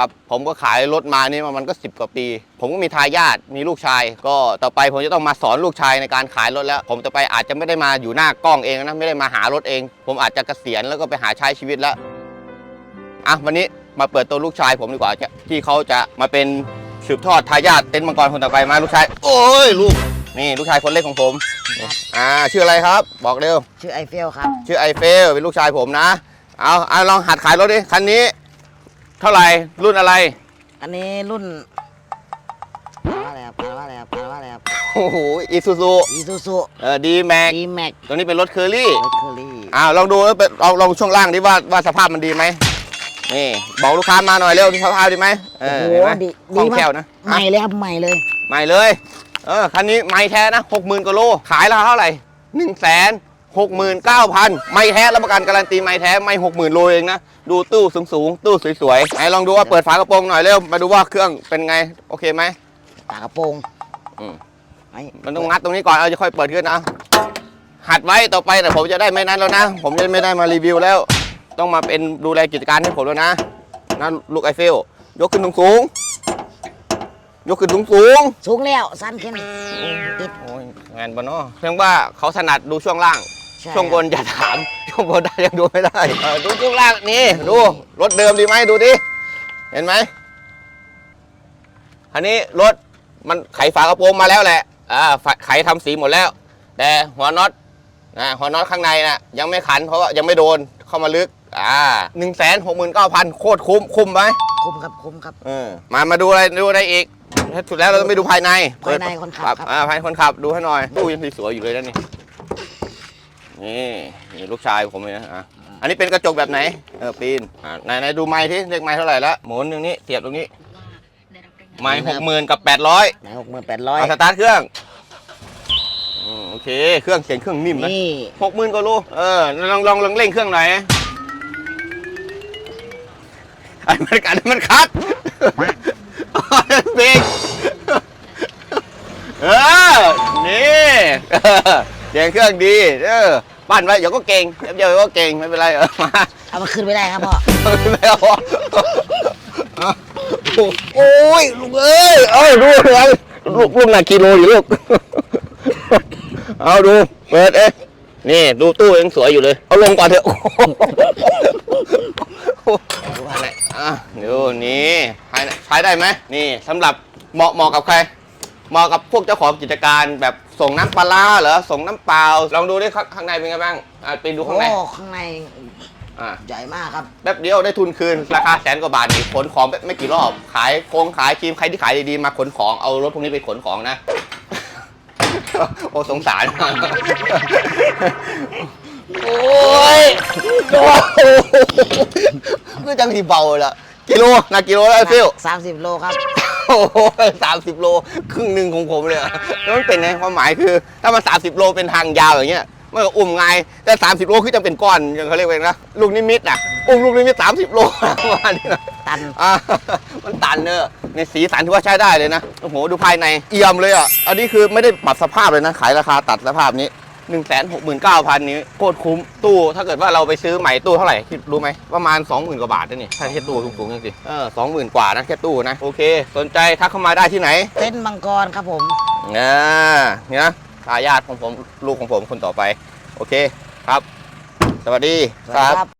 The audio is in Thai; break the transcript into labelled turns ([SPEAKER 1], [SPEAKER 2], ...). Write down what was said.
[SPEAKER 1] ครับผมก็ขายรถมานี่มันก็ 10 กว่าปี ผมก็มีทายาทมีลูกชาย ก็ต่อไปผมจะต้องมาสอนลูกชายในการขายรถแล้ว ผมจะไปอาจจะไม่ได้มาอยู่หน้ากล้องเองนะไม่ได้มาหารถเอง ผมอาจจะเกษียณแล้วก็ไปหาใช้ชีวิตแล้วอะวันนี้มาเปิดตัวลูกชายผมดีกว่าที่เขาจะมาเป็นสืบทอดทายาทเต็นท์มังกรคนต่อไปมาลูกชาย โอ้ยลูกนี่ลูกชายคนเล็กของผมอ่าชื่ออะไรครับ บอกเร็ว
[SPEAKER 2] ชื่อไอเฟลครับ
[SPEAKER 1] ชื่อไอเฟลเป็นลูกชายผมนะ เอาเอาลองหัดขายรถดิคันนี้ เท่าไหร่รุ่นอะไร
[SPEAKER 2] อันนี้รุ่นอ่านว่าอะไรครับอ่านว่าอะไรครับอ่านว่าอะไรครับ
[SPEAKER 1] โอ้โหอีซูซู
[SPEAKER 2] อีซูซู
[SPEAKER 1] เออดีแม็ก
[SPEAKER 2] ดีแม็ก
[SPEAKER 1] ตัวนี้เป็นรถเคอรี่
[SPEAKER 2] เรคเคอรี่
[SPEAKER 1] อ้าวลองดูแล้วเป็นลองลองช่วงล่างดิว่าว่าสภาพมันดีไหมนี่บอกลูกค้ามาหน่อยเร็วสภาพดีไหมเอ
[SPEAKER 2] โอ้
[SPEAKER 1] อ
[SPEAKER 2] โห
[SPEAKER 1] เห็นไหม
[SPEAKER 2] ดี
[SPEAKER 1] คล่อง
[SPEAKER 2] มา
[SPEAKER 1] แคล่ว
[SPEAKER 2] ก
[SPEAKER 1] นะ
[SPEAKER 2] ใหม่เลยครับใหม่เลย
[SPEAKER 1] ใหม่เลยเออคันนี้ไม่แท้นะหกหมื่นกว่าโลขายราคาเท่าไหร่หนึ่งแสน หกหมื่นเก้าพันไม่แท้รับประกันการันตีไม่แท้ไม่หกหมื่นโลเองนะ ดูตู้สูงสูงๆตู้สวยๆไหนลองดูว่าเปิดฝากระโปรงหน่อยเร็ว มาดูว่าเครื่องเป็นไง โอเคไหม
[SPEAKER 2] ฝากระโปรง
[SPEAKER 1] อืม
[SPEAKER 2] ไอ้
[SPEAKER 1] มันต้องงัดตรงนี้ก่อนเอาจะค่อยเปิดขึ้นนะหัดไว้ต่อไปแต่ผมจะได้ไม่นั้นแล้วนะ ผมจะไม่ได้มารีวิวแล้ว ต้องมาเป็นดูแลกิจการให้ผมแล้วนะนะลูกไอเฟลยกขึ้นสูงสูงๆยกขึ้นสูงสูง
[SPEAKER 2] สูงแล้วสั้นแค่นี้ติด
[SPEAKER 1] ๆโอ้ยงานบนเนาะเพียงว่าเขาถนัดดูช่วงล่าง
[SPEAKER 2] ใช่
[SPEAKER 1] ช่วงบนอย่าถามช่วงบนได้ยังดูไม่ได้เออดูช่วงล่างนี่ดูรถเดิมดีไหมดูดิเห็นไหมอันนี้รถมันไขฝากระโปรงมาแล้วแหละอ่าฝาไขทำสีหมดแล้ว แต่หัวน็อตนะหัวน็อตข้างในนะยังไม่ขันเพราะว่ายังไม่โดนเข้ามาลึกอ่าหนึ่งแสนหกหมื่นเก้าพันโคตรคุ้มคุ้มไหม
[SPEAKER 2] คุ้มครับคุ้มครับ
[SPEAKER 1] เออมามาดูอะไรดูอะไรอีกสุดแล้วเราต้องไปดูภายใน
[SPEAKER 2] ภายในคนขับครับ
[SPEAKER 1] อ่าภายในคนขับดูให้หน่อยดูยังสวยๆอยู่เลยนะนี่ นี่นี่ลูกชายผมเลยนะอะอันนี้เป็นกระจกแบบไหนเออปีนอ่าไหนไหนดูไม้ที่เลขไม้เท่าไหร่ละหมุนตรงนี้เสียบตรงนี้ไม้หกหมื่นกับแปดร้อย
[SPEAKER 2] ไหนหกหมื่นแปดร้อย
[SPEAKER 1] เอาสตาร์ทเครื่องอืมโอเค เครื่องเสียงเครื่องนิ่มนะ
[SPEAKER 2] นี่
[SPEAKER 1] หกหมื่นกว่าโลเออลองลองลองเร่งเครื่องหน่อยอันมันอันนมันคัดเบรกเออ นี่เออเสียงเครื่องดี เออ ปั้นไว้เดี๋ยวก็เก่งเดี๋ยวก็เก่งไม่เป็นไรเออมา
[SPEAKER 2] เอามาขึ้นไม่ได้ครับพ่อ
[SPEAKER 1] ไม่เอาโอ้ยลูกเอ้ยเอาดูเลยลูกลูกหนักกิโลอยู่ลูกเอาดูเปิดเอ๊ะนี่ดูตู้ยังสวยอยู่เลย เอาลงก่อนเถอะดูอะไรอะดูนี่ใช้ใช้ได้ไหมนี่สำหรับเหมาะเหมาะกับใคร เหมาะกับพวกเจ้าของกิจการแบบส่งน้ำปลาร้าเหรอส่งน้ำเปล่าลองดูดิข้างข้างในเป็นไงบ้างอะไปดูข้างใน
[SPEAKER 2] โอ้ข้างใน
[SPEAKER 1] อะ
[SPEAKER 2] ใหญ่มากครับ
[SPEAKER 1] แป๊บเดียวได้ทุนคืนราคาแสนกว่าบาทนี่ขนของไม่ไม่กี่รอบขายโครงขายครีมใครที่ขายดีๆมาขนของเอารถพวกนี้ไปขนของนะ โอ้สงสาร โอ้ยโอ้โหคือจังที่เบาละกิโลหนักกิโลแล้วฟิว
[SPEAKER 2] สามสิบโลครับ
[SPEAKER 1] โอ้โหสามสิบโล ครึ่งหนึ่งของผมเลยอะแล้วมันเป็นไงความหมายคือ ถ้ามันสามสิบโลเป็นทางยาวอย่างเงี้ยมันก็อุ้มไงายแต่สามสิบโลคือจะเป็นก้อนอย่างเขาเรียกว่าไงนะลูกนิมิตอะอุ้มลูกนิมิตสามสิบโลประมาณนี้นะ
[SPEAKER 2] ตัน
[SPEAKER 1] อ่ามันตันเนอะในสีสันถือว่าใช้ได้เลยนะโอ้โหดูภายในเอี่ยมเลยอะอันนี้คือไม่ได้ปรับสภาพเลยนะขายราคาตัดสภาพนี้ 1 6 9 0 0 0 นี้โคตรคุ้มตู้ ถ้าเกิดว่าเราไปซื้อใหม่ตู้เท่าไหร่คิดรู้ไหมประมาณ 20,000 กว่าบาทนะนี่ถ้าแค่ตู้สูงๆจริงๆเออ20,000กว่านะแค่ตู้นะ โอเค สนใจทักเข้ามาได้ที่ไหน
[SPEAKER 2] เต้นท์มังกรครับผม
[SPEAKER 1] อ่าเนี่ยนะทายาทของผมลูกของผมคนต่อไป โอเคครับ สวัสดี
[SPEAKER 2] สวัสดีครับ